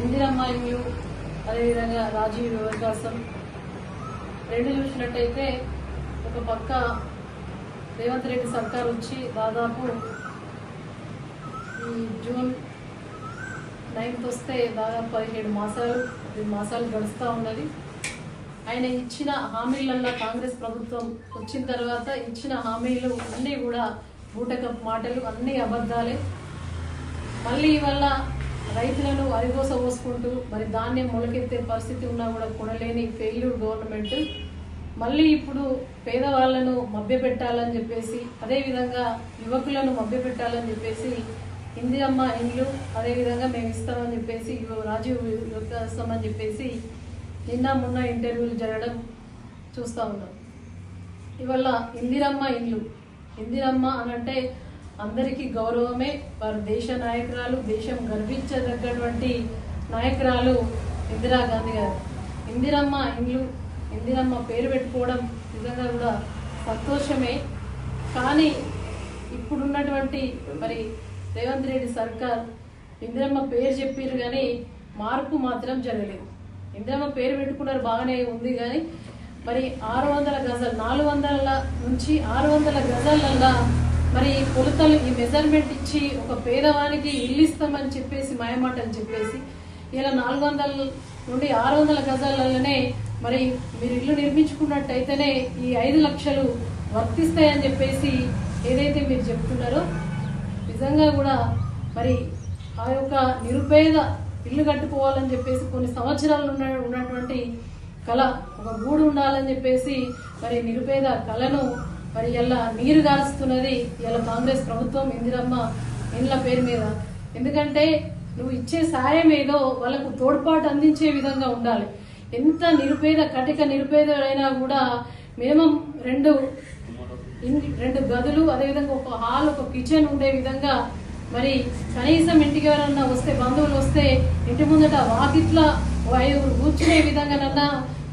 ఇందిరమ్మ ఇల్లు అదేవిధంగా రాజీవ్ వికాసం రెండు చూసినట్టయితే ఒక పక్క రేవంత్ రెడ్డి సర్కార్ వచ్చి దాదాపు ఈ జూన్ నైన్త్ వస్తే దాదాపు పదిహేడు మాసాలు పది మాసాలు గడుస్తూ ఉన్నది. ఆయన ఇచ్చిన హామీలల్లో కాంగ్రెస్ ప్రభుత్వం వచ్చిన తర్వాత ఇచ్చిన హామీలు అన్నీ కూడా బూటకప్ మాటలు అన్నీ అబద్ధాలే. మళ్ళీ ఇవల్ల రైతులను అరిగోస పోసుకుంటూ మరి ధాన్యం మొలకెత్తే పరిస్థితి ఉన్నా కూడా కొనలేని ఫెయిల్యూర్ గవర్నమెంట్ మళ్ళీ ఇప్పుడు పేదవాళ్ళను మభ్యపెట్టాలని చెప్పేసి అదేవిధంగా యువకులను మభ్యపెట్టాలని చెప్పేసి ఇందిరమ్మ ఇండ్లు అదేవిధంగా మేము ఇస్తామని చెప్పేసి రాజీవ్ ఇస్తామని చెప్పేసి నిన్న మొన్న ఇంటర్వ్యూలు జరగడం చూస్తూ ఉన్నాం. ఇవల్ల ఇందిరమ్మ ఇల్లు ఇందిరమ్మ అనంటే అందరికీ గౌరవమే. వారు దేశ నాయకురాలు దేశం గర్వించదగ్గటువంటి నాయకురాలు ఇందిరాగాంధీ గారు. ఇందిరమ్మ ఇండ్లు ఇందిరమ్మ పేరు పెట్టుకోవడం నిజంగా కూడా సంతోషమే. కానీ ఇప్పుడున్నటువంటి మరి రేవంత్ రెడ్డి సర్కార్ ఇందిరమ్మ పేరు చెప్పారు కానీ మార్పు మాత్రం జరగలేదు. ఇందిరమ్మ పేరు పెట్టుకున్నారు బాగానే ఉంది కానీ మరి ఆరు వందల గజాలు నాలుగు వందల నుంచి ఆరు వందల గజాలల్లా మరి ఈ కొలతలు ఈ మెజర్మెంట్ ఇచ్చి ఒక పేదవానికి ఇల్లు ఇస్తామని చెప్పేసి మాయమాట అని చెప్పేసి ఇలా నాలుగు వందల నుండి ఆరు వందల గజాలలోనే మరి మీరు ఇల్లు నిర్మించుకున్నట్టయితేనే ఈ ఐదు లక్షలు వర్తిస్తాయని చెప్పేసి ఏదైతే మీరు చెప్తున్నారో నిజంగా కూడా మరి ఆ యొక్క నిరుపేద ఇల్లు కట్టుకోవాలని చెప్పేసి కొన్ని సంవత్సరాలు ఉన్న ఉన్నటువంటి కళ ఒక గూడు ఉండాలని చెప్పేసి మరి నిరుపేద కళను మరి ఇలా నీరు గారుస్తున్నది ఇలా కాంగ్రెస్ ప్రభుత్వం ఇందిరమ్మ ఇండ్ల పేరు మీద. ఎందుకంటే నువ్వు ఇచ్చే సాయం ఏదో వాళ్ళకు తోడ్పాటు అందించే విధంగా ఉండాలి. ఎంత నిరుపేద కటిక నిరుపేదైనా కూడా మినిమం రెండు రెండు గదులు అదేవిధంగా ఒక హాల్ ఒక కిచెన్ ఉండే విధంగా మరి కనీసం ఇంటికి ఎవరన్నా వస్తే బంధువులు వస్తే ఇంటి ముందట వాకిట్ల ఓ ఐదుగురు కూర్చునే విధంగానన్నా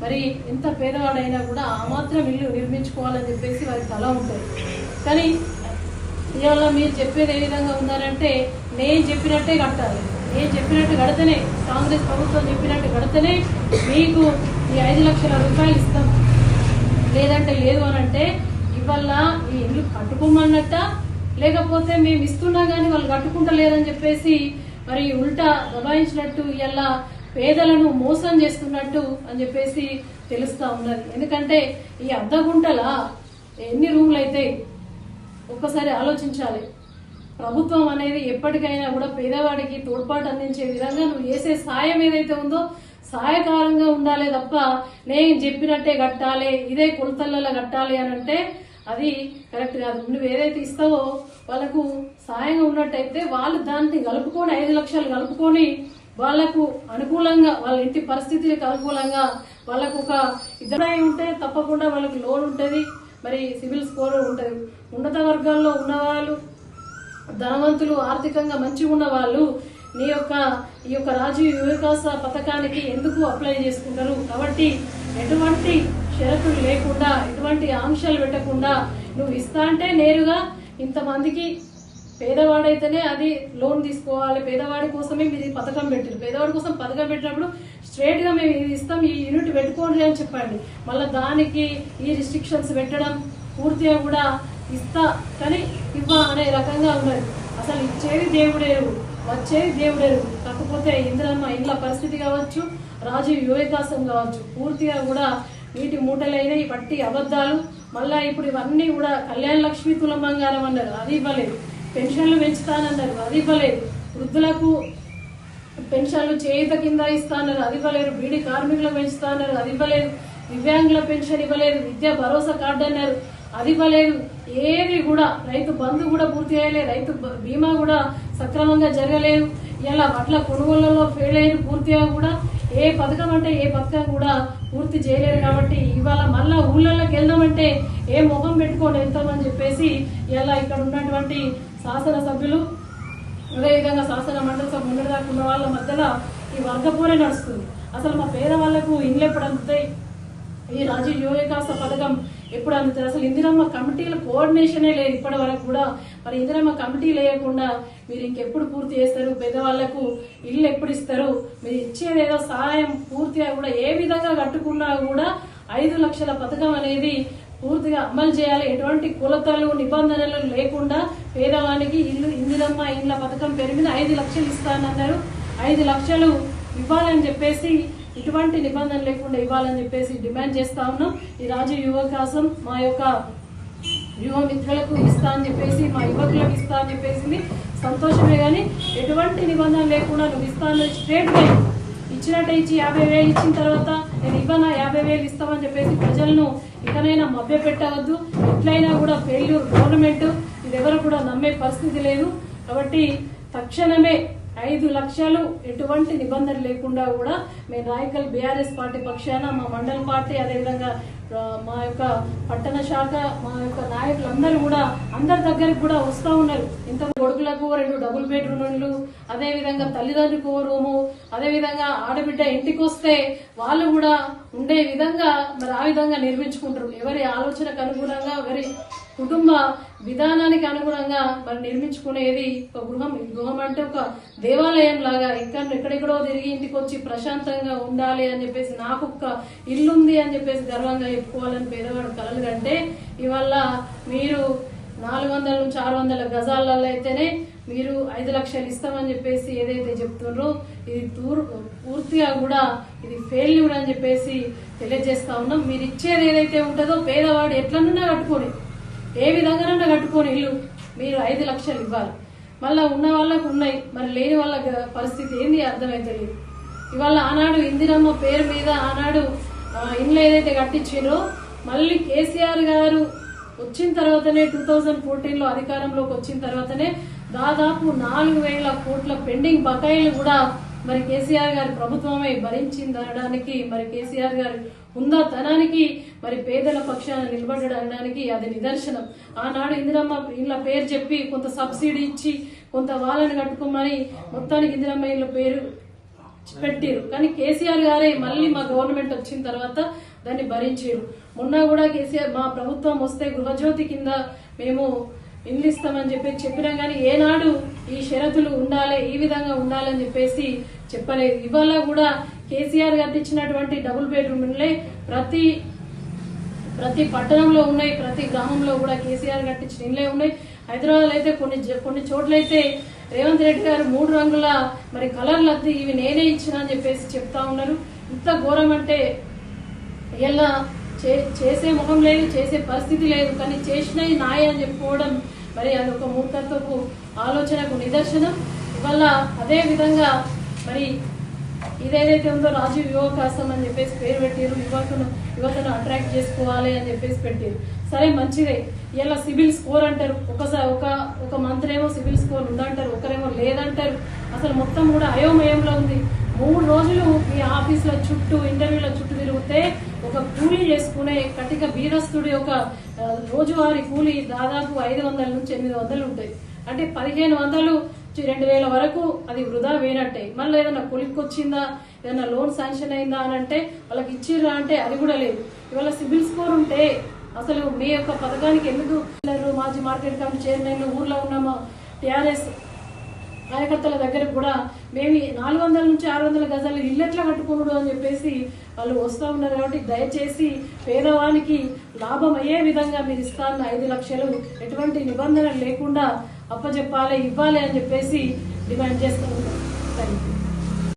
మరి ఎంత పేదవాడైనా కూడా ఆ మాత్రం ఇల్లు నిర్మించుకోవాలని చెప్పేసి వారి తల ఉంటుంది కానీ ఇవాళ మీరు చెప్పేది ఏ విధంగా ఉన్నారంటే నేను చెప్పినట్టే కట్టాలి. నేను చెప్పినట్టు కడితేనే కాంగ్రెస్ ప్రభుత్వం చెప్పినట్టు కడితేనే మీకు ఈ ఐదు లక్షల రూపాయలు ఇస్తాం. లేదంటే లేదు అని అంటే ఇవల్ల ఈ ఇల్లు కట్టుకోమన్నట్ట లేకపోతే మేము ఇస్తున్నా కానీ వాళ్ళు కట్టుకుంటలేదని చెప్పేసి మరి ఉల్టా దబాయించినట్టు ఇలా పేదలను మోసం చేస్తున్నట్టు అని చెప్పేసి తెలుస్తా ఉన్నది. ఎందుకంటే ఈ అర్ధగుంటల ఎన్ని రూములు అయితే ఒక్కసారి ఆలోచించాలి. ప్రభుత్వం అనేది ఎప్పటికైనా కూడా పేదవాడికి తోడ్పాటు అందించే విధంగా నువ్వు చేసే సాయం ఏదైతే ఉందో సహాయకారంగా ఉండాలి తప్ప నేను చెప్పినట్టే కట్టాలి ఇదే కొలతలలో కట్టాలి అని అంటే అది కరెక్ట్ కాదు. నువ్వు ఏదైతే ఇస్తావో వాళ్ళకు సాయంగా ఉన్నట్టయితే వాళ్ళు దాన్ని కలుపుకొని ఐదు లక్షలు కలుపుకొని వాళ్ళకు అనుకూలంగా వాళ్ళ ఇంటి పరిస్థితులకు అనుకూలంగా వాళ్ళకు ఒక ఇద్దరు ఉంటే తప్పకుండా వాళ్ళకి లోన్ ఉంటుంది. మరి సివిల్ స్కోర్ ఉంటుంది. ఉన్నత వర్గాల్లో ఉన్నవాళ్ళు ధనవంతులు ఆర్థికంగా మంచిగా ఉన్నవాళ్ళు నీ యొక్క ఈ యొక్క రాజీవ్ వికాస పథకానికి ఎందుకు అప్లై చేసుకుంటారు? కాబట్టి ఎటువంటి షరతులు లేకుండా ఎటువంటి ఆంక్షలు పెట్టకుండా నువ్వు ఇస్తా అంటే నేరుగా ఇంతమందికి పేదవాడైతేనే అది లోన్ తీసుకోవాలి. పేదవాడి కోసమే మీరు పథకం పెట్టారు పేదవాడి కోసం పథకం పెట్టినప్పుడు స్ట్రేట్గా మేము ఇది ఇస్తాం ఈ యూనిట్ పెట్టుకోండి అని చెప్పండి. మళ్ళీ దానికి ఈ రిస్ట్రిక్షన్స్ పెట్టడం పూర్తిగా కూడా ఇస్తా కానీ ఇవ్వ అనే రకంగా ఉన్నది. అసలు ఇచ్చేది దేవుడేరు వచ్చేది దేవుడేరు కాకపోతే ఇంద్రమ్మ ఇండ్ల పరిస్థితి కావచ్చు రాజు వివేకాసం కావచ్చు పూర్తిగా కూడా వీటి మూటలైన ఈ పట్టి అబద్ధాలు మళ్ళీ ఇప్పుడు ఇవన్నీ కూడా కళ్యాణ లక్ష్మి తులం బంగారం అన్నారు. అది ఇవ్వలేదు. పెన్షన్లు పెంచుతానన్నారు అది ఇవ్వలేదు వృద్ధులకు పెన్షన్లు చేయుత కింద ఇస్తానన్నారు అది ఇవ్వలేరు. బీడీ కార్మికులకు పెంచుతానన్నారు అది ఇవ్వలేదు దివ్యాంగుల పెన్షన్ ఇవ్వలేదు విద్యా భరోసా కార్డు అన్నారు అది ఇవ్వలేదు ఏది కూడా రైతు బంధు కూడా పూర్తి చేయలేదు రైతు బీమా కూడా సక్రమంగా జరగలేదు. ఇలా వడ్ల కొనుగోళ్ళలో ఫెయిల్ అయ్యారు పూర్తిగా కూడా ఏ పథకం అంటే ఏ పథకం కూడా పూర్తి చేయలేదు కాబట్టి ఇవాళ మళ్ళా ఊళ్ళలోకి వెళ్దామంటే ఏ ముఖం పెట్టుకొని వెళ్తామని చెప్పేసి ఇలా ఇక్కడ ఉన్నటువంటి శాసనసభ్యులు అదేవిధంగా శాసన మండలి సభ ముందు దాకా ఉన్న వాళ్ళ మధ్యలో ఈ వర్గపోరే నడుస్తుంది. అసలు మా పేదవాళ్ళకు ఇండ్లు ఎప్పుడు అందుతాయి? ఈ రాజీవ్ యువ పథకం ఎప్పుడు అందుతుంది అసలు ఇందిరమ్మ కమిటీల కోఆర్డినేషనే లేదు ఇప్పటి వరకు కూడా. మరి ఇందిరమ్మ కమిటీ లేకుండా మీరు ఇంకెప్పుడు పూర్తి చేస్తారు? పేదవాళ్ళకు ఇల్లు ఎప్పుడు ఇస్తారు? మీరు ఇచ్చేది ఏదో సహాయం పూర్తిగా కూడా ఏ విధంగా కట్టుకున్నా కూడా ఐదు లక్షల పథకం అనేది పూర్తిగా అమలు చేయాలి. ఎటువంటి కులతలు నిబంధనలు లేకుండా పేదవానికి ఇల్లు ఇందిరమ్మ ఇండ్ల పథకం పేరు మీద ఐదు లక్షలు ఇస్తానన్నారు. ఐదు లక్షలు ఇవ్వాలని చెప్పేసి ఇటువంటి నిబంధన లేకుండా ఇవ్వాలని చెప్పేసి డిమాండ్ చేస్తా ఉన్నాం. ఈ రాజు యువకాసం మా యొక్క యువ మిత్రులకు ఇస్తా అని చెప్పేసి మా యువకులకు ఇస్తా అని చెప్పేసి సంతోషమే కానీ ఎటువంటి నిబంధన లేకుండా నువ్వు ఇస్తాను స్ట్రేట్గా ఇచ్చినట్టే ఇచ్చి యాభై వేలు ఇచ్చిన తర్వాత నేను ఇవ్వనా? యాభై వేలు ఇస్తామని చెప్పేసి ప్రజలను ఇకనైనా మభ్య పెట్టవద్దు. ఎట్లయినా కూడా ఫెయిల్యూర్ గవర్నమెంట్ ఇది ఎవరు కూడా నమ్మే పరిస్థితి లేదు. కాబట్టి తక్షణమే ఐదు లక్షలు ఎటువంటి నిబంధన లేకుండా కూడా మేము రాయకల్ బీఆర్ఎస్ పార్టీ పక్షాన మా మండల పార్టీ అదేవిధంగా మా యొక్క పట్టణ శాఖ మా యొక్క నాయకులందరూ కూడా అందరి దగ్గరికి కూడా వస్తూ ఉన్నారు. ఇంత కొడుకులకు రెండు డబుల్ బెడ్రూమ్లు అదేవిధంగా తల్లిదండ్రులకు రూము అదేవిధంగా ఆడబిడ్డ ఇంటికి వస్తే వాళ్ళు కూడా ఉండే విధంగా మరి ఆ విధంగా నిర్మించుకుంటారు. ఎవరి ఆలోచనకు అనుగుణంగా ఎవరి కుటుంబ విధానానికి అనుగుణంగా మరి నిర్మించుకునేది ఒక గృహం. గృహం అంటే ఒక దేవాలయం లాగా ఇక్కడ ఎక్కడెక్కడో తిరిగి ఇంటికి వచ్చి ప్రశాంతంగా ఉండాలి అని చెప్పేసి నాకు ఒక ఇల్లుంది అని చెప్పేసి గర్వంగా చెప్పుకోవాలని పేదవాడు కలలు కంటే ఇవాళ మీరు నాలుగు వందల నుంచి ఆరు వందల గజాలలో అయితేనే మీరు ఐదు లక్షలు ఇస్తామని చెప్పేసి ఏదైతే చెప్తున్నారో ఇది తూర్ పూర్తిగా కూడా ఇది ఫెయిల్యూర్ అని చెప్పేసి తెలియజేస్తా ఉన్నాం. మీరు ఇచ్చేది ఏదైతే ఉంటుందో పేదవాడు ఎట్లన్నా కట్టుకోండి ఏ విధంగానైనా కట్టుకోని ఇల్లు మీరు ఐదు లక్షలు ఇవ్వాలి. మళ్ళా ఉన్న వాళ్ళకు ఉన్నాయి మరి లేని వాళ్ళ పరిస్థితి ఏంది అర్థమైతలేదు ఇవాళ ఆనాడు ఇందిరమ్మ పేరు మీద ఆనాడు ఇండ్లు ఏదైతే కట్టించారో మళ్ళీ కేసీఆర్ గారు వచ్చిన తర్వాతనే టూ థౌజండ్ ఫోర్టీన్లో అధికారంలోకి వచ్చిన తర్వాతనే దాదాపు నాలుగు వేల కోట్ల పెండింగ్ బకాయిలు కూడా మరి కేసీఆర్ గారి ప్రభుత్వమే భరించిందనడానికి మరి కేసీఆర్ గారి హుందాతనానికి మరి పేదల పక్షాన నిలబడడానికి అది నిదర్శనం. ఆనాడు ఇందిరమ్మ ఇళ్ళ పేరు చెప్పి కొంత సబ్సిడీ ఇచ్చి కొంత వాళ్ళని కట్టుకోమని మొత్తానికి ఇందిరమ్మ ఇళ్ళ పేరు పెట్టారు. కానీ కేసీఆర్ గారే మళ్ళీ మా గవర్నమెంట్ వచ్చిన తర్వాత దాన్ని భరించారు. మొన్న కూడా కేసీఆర్ మా ప్రభుత్వం వస్తే గృహజ్యోతి కింద మేము ఇల్లు ఇస్తామని చెప్పి చెప్పినా కానీ ఏనాడు ఈ షరతులు ఉండాలి ఈ విధంగా ఉండాలని చెప్పేసి చెప్పలేదు. ఇవాళ కూడా కేసీఆర్ కట్టించినటువంటి డబుల్ బెడ్రూమ్లే ప్రతి ప్రతి పట్టణంలో ఉన్నాయి ప్రతి గ్రామంలో కూడా కేసీఆర్ కట్టించిన ఇండ్లే ఉన్నాయి. హైదరాబాద్ అయితే కొన్ని కొన్ని చోట్ల అయితే రేవంత్ రెడ్డి గారు మూడు రంగుల మరి కలర్లు అద్ది ఇవి నేనే ఇచ్చిన అని చెప్పేసి చెప్తా ఉన్నారు. ఇంత ఘోరం అంటే ఎలా చేసే ముఖం లేదు చేసే పరిస్థితి లేదు కానీ చేసినవి నాయ అని చెప్పుకోవడం మరి అది ఒక మూర్ఖత్వపు ఆలోచనకు నిదర్శనం. ఇవల్ల అదే విధంగా మరి ఇదేదైతే ఉందో రాజీవ్ యువకాసం అని చెప్పేసి పేరు పెట్టారు యువకును యువతను అట్రాక్ట్ చేసుకోవాలి అని చెప్పేసి పెట్టారు సరే మంచిదే. ఇలా సిబిల్ స్కోర్ అంటారు. ఒకసారి ఒక ఒక మంత్రి ఏమో స్కోర్ ఉందంటారు ఒకరేమో లేదంటారు. అసలు మొత్తం కూడా అయోమయంలో ఉంది. మూడు రోజులు మీ ఆఫీసుల చుట్టూ ఇంటర్వ్యూల చుట్టూ తిరిగితే ఒక కూలీ చేసుకునే కటిక బీరస్తుడి ఒక రోజువారి కూలి కూలీ దాదాపు ఐదు వందల నుంచి ఎనిమిది వందలు ఉంటాయి. అంటే పదిహేను వందలు రెండు వేల వరకు అది వృధా వేయనట్టే మళ్ళీ ఏదైనా కొలిక్కి వచ్చిందా ఏదైనా లోన్ శాంక్షన్ అయిందా అని అంటే వాళ్ళకి ఇచ్చిర్రా అంటే అది కూడా లేదు. ఇవాళ సిబిల్ స్కోర్ ఉంటే అసలు మీ యొక్క పథకానికి ఎందుకు మాజీ మార్కెట్ కమిటీ చైర్మన్ ఊర్లో ఉన్న టిఆర్ఎస్ కార్యకర్తల దగ్గర కూడా మేము నాలుగు వందల నుంచి ఆరు వందల గజాలు ఇల్లెట్లా కట్టుకున్నాడు అని చెప్పేసి వాళ్ళు వస్తూ ఉన్నారు కాబట్టి దయచేసి పేదవానికి లాభం అయ్యే విధంగా మీరు ఇస్తాన్న ఐదు లక్షలు ఎటువంటి నిబంధనలు లేకుండా అప్పచెప్పాలి ఇవ్వాలి అని చెప్పేసి డిమాండ్ చేస్తూ